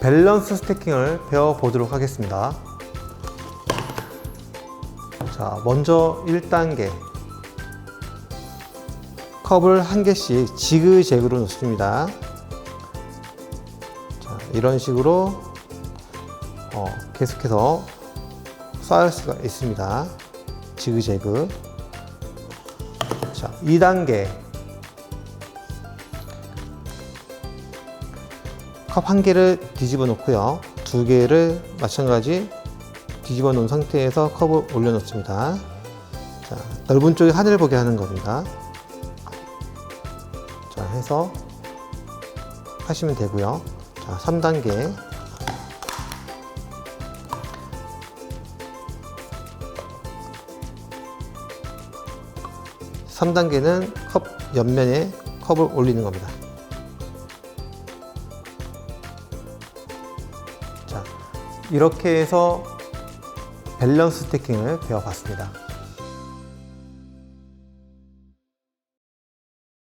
밸런스 스태킹을 배워보도록 하겠습니다. 자, 먼저 1단계. 컵을 한 개씩 지그재그로 놓습니다. 자, 이런 식으로 어, 계속해서 쌓을 수가 있습니다. 지그재그. 자, 2단계. 컵 한 개를 뒤집어 놓고요. 두 개를 마찬가지 뒤집어 놓은 상태에서 컵을 올려 놓습니다. 자, 넓은 쪽에 하늘 보게 하는 겁니다. 자, 해서 하시면 되고요. 자, 3단계. 삼단계는 컵 옆면에 컵을 올리는 겁니다. 자, 이렇게 해서 밸런스 스태킹을 배워봤습니다.